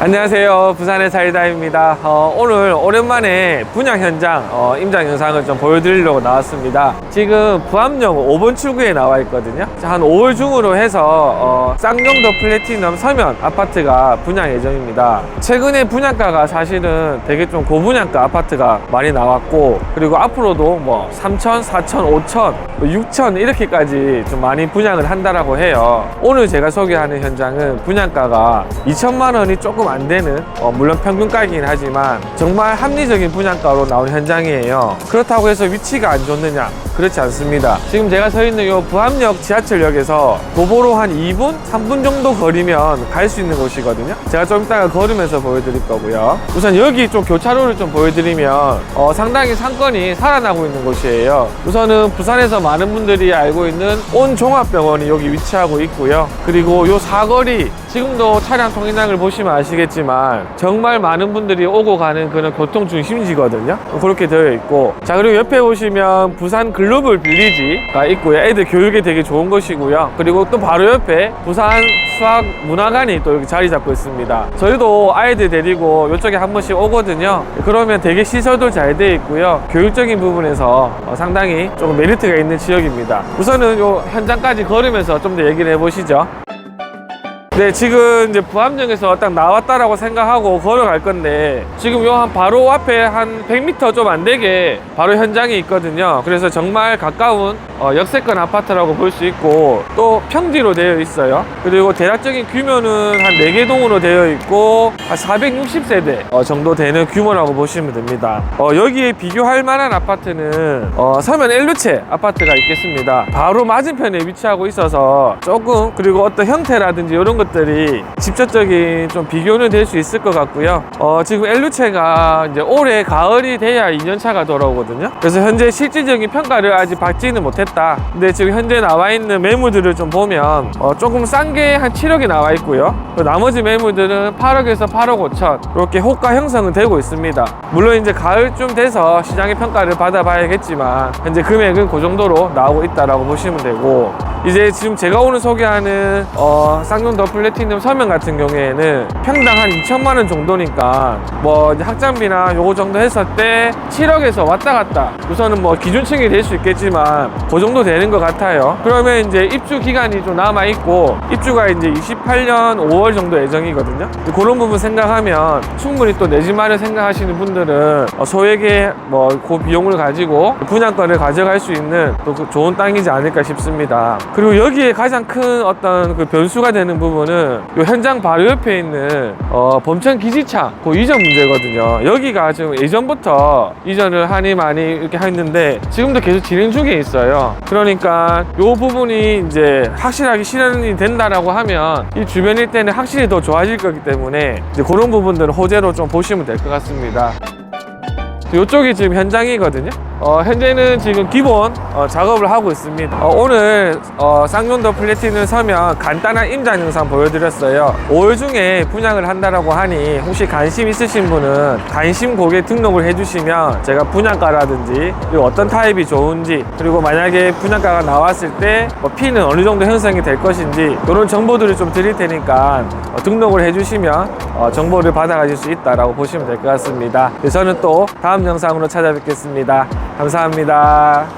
안녕하세요. 부산의 사이다입니다. 어, 오늘 오랜만에 분양 현장 어, 임장 영상을 좀 보여드리려고 나왔습니다. 지금 부암역 5번 출구에 나와 있거든요. 한 5월 중으로 해서 어, 쌍용도 플래티넘 서면 아파트가 분양 예정입니다. 최근에 분양가가 사실은 되게 좀 고분양가 아파트가 많이 나왔고 그리고 앞으로도 뭐 3천, 4천, 5천, 6천 이렇게까지 좀 많이 분양을 한다라고 해요. 오늘 제가 소개하는 현장은 분양가가 2천만 원이 조금 안 되는 어, 물론 평균가이긴 하지만 정말 합리적인 분양가로 나온 현장이에요. 그렇다고 해서 위치가 안 좋느냐? 그렇지 않습니다. 지금 제가 서 있는 요 부암역 지하철역에서 도보로 한 2분, 3분 정도 거리면 갈 수 있는 곳이거든요. 제가 좀 이따가 걸으면서 보여드릴 거고요. 우선 여기 좀 교차로를 좀 보여드리면 어, 상당히 상권이 살아나고 있는 곳이에요. 우선은 부산에서 많은 분들이 알고 있는 온 종합병원이 여기 위치하고 있고요. 그리고 요 사거리 지금도 차량 통행량을 보시면 아시겠지만 정말 많은 분들이 오고 가는 그런 교통 중심지거든요. 그렇게 되어 있고 자 그리고 옆에 보시면 부산 글로벌 빌리지가 있고요. 애들 교육에 되게 좋은 곳이고요. 그리고 또 바로 옆에 부산 수학 문화관이 또 여기 자리 잡고 있습니다. 저희도 아이들 데리고 이쪽에 한 번씩 오거든요. 그러면 되게 시설도 잘 되어 있고요. 교육적인 부분에서 어, 상당히 조금 메리트가 있는 지역입니다. 우선은 요 현장까지 걸으면서 좀 더 얘기를 해보시죠. 네, 지금 이제 부암역에서 딱 나왔다라고 생각하고 걸어갈 건데 지금 요 한 바로 앞에 한 100m 좀 안 되게 바로 현장이 있거든요. 그래서 정말 가까운 어, 역세권 아파트라고 볼 수 있고 또 평지로 되어 있어요. 그리고 대략적인 규모는 한 4개 동으로 되어 있고 한 460세대 어, 정도 되는 규모라고 보시면 됩니다. 어, 여기에 비교할 만한 아파트는 어, 서면 엘루체 아파트가 있겠습니다. 바로 맞은편에 위치하고 있어서 조금 그리고 어떤 형태라든지 이런 것 들이 직접적인 좀 비교는 될 수 있을 것 같고요. 어, 지금 엘루체가 이제 올해 가을이 돼야 2년차가 돌아오거든요. 그래서 현재 실질적인 평가를 아직 받지는 못했다. 근데 지금 현재 나와 있는 매물들을 좀 보면 어, 조금 싼 게 한 7억이 나와 있고요. 그 나머지 매물들은 8억에서 8억 5천 이렇게 호가 형성은 되고 있습니다. 물론 이제 가을쯤 돼서 시장의 평가를 받아봐야겠지만 현재 금액은 그 정도로 나오고 있다라고 보시면 되고 이제 지금 제가 오늘 소개하는 어, 쌍용 더 플래티넘 서면 같은 경우에는 평당 한 2천만 원 정도니까 뭐 학장비나 요거 정도 했을 때 7억에서 왔다 갔다 우선은 뭐 기준층이 될 수 있겠지만 그 정도 되는 것 같아요. 그러면 이제 입주 기간이 좀 남아 있고 입주가 이제 28년 5월 정도 예정이거든요. 그런 부분 생각하면 충분히 또 내 집 마련 생각하시는 분들은 어, 소액의 뭐 그 비용을 가지고 분양권을 가져갈 수 있는 또그 좋은 땅이지 않을까 싶습니다. 그리고 여기에 가장 큰 어떤 그 변수가 되는 부분은 요 현장 바로 옆에 있는 어, 범천 기지차 그 이전 문제거든요. 여기가 지금 예전부터 이전을 하니 많이 이렇게 했는데 지금도 계속 진행 중에 있어요. 그러니까 요 부분이 이제 확실하게 실현이 된다라고 하면 이 주변 일대는 확실히 더 좋아질 거기 때문에 이제 그런 부분들은 호재로 좀 보시면 될 것 같습니다. 이쪽이 지금 현장이거든요. 어, 현재는 지금 기본 어, 작업을 하고 있습니다. 어, 오늘 어, 쌍용도 플래티넘 서면 간단한 임장 영상 보여드렸어요. 5월 중에 분양을 한다라고 하니 혹시 관심 있으신 분은 관심 고객 등록을 해주시면 제가 분양가라든지 그리고 어떤 타입이 좋은지 그리고 만약에 분양가가 나왔을 때 뭐 피는 어느 정도 형성이 될 것인지 이런 정보들을 좀 드릴 테니까 어, 등록을 해주시면 어, 정보를 받아가실 수 있다라고 보시면 될 것 같습니다. 저는 또 다음 영상으로 찾아뵙겠습니다. 감사합니다.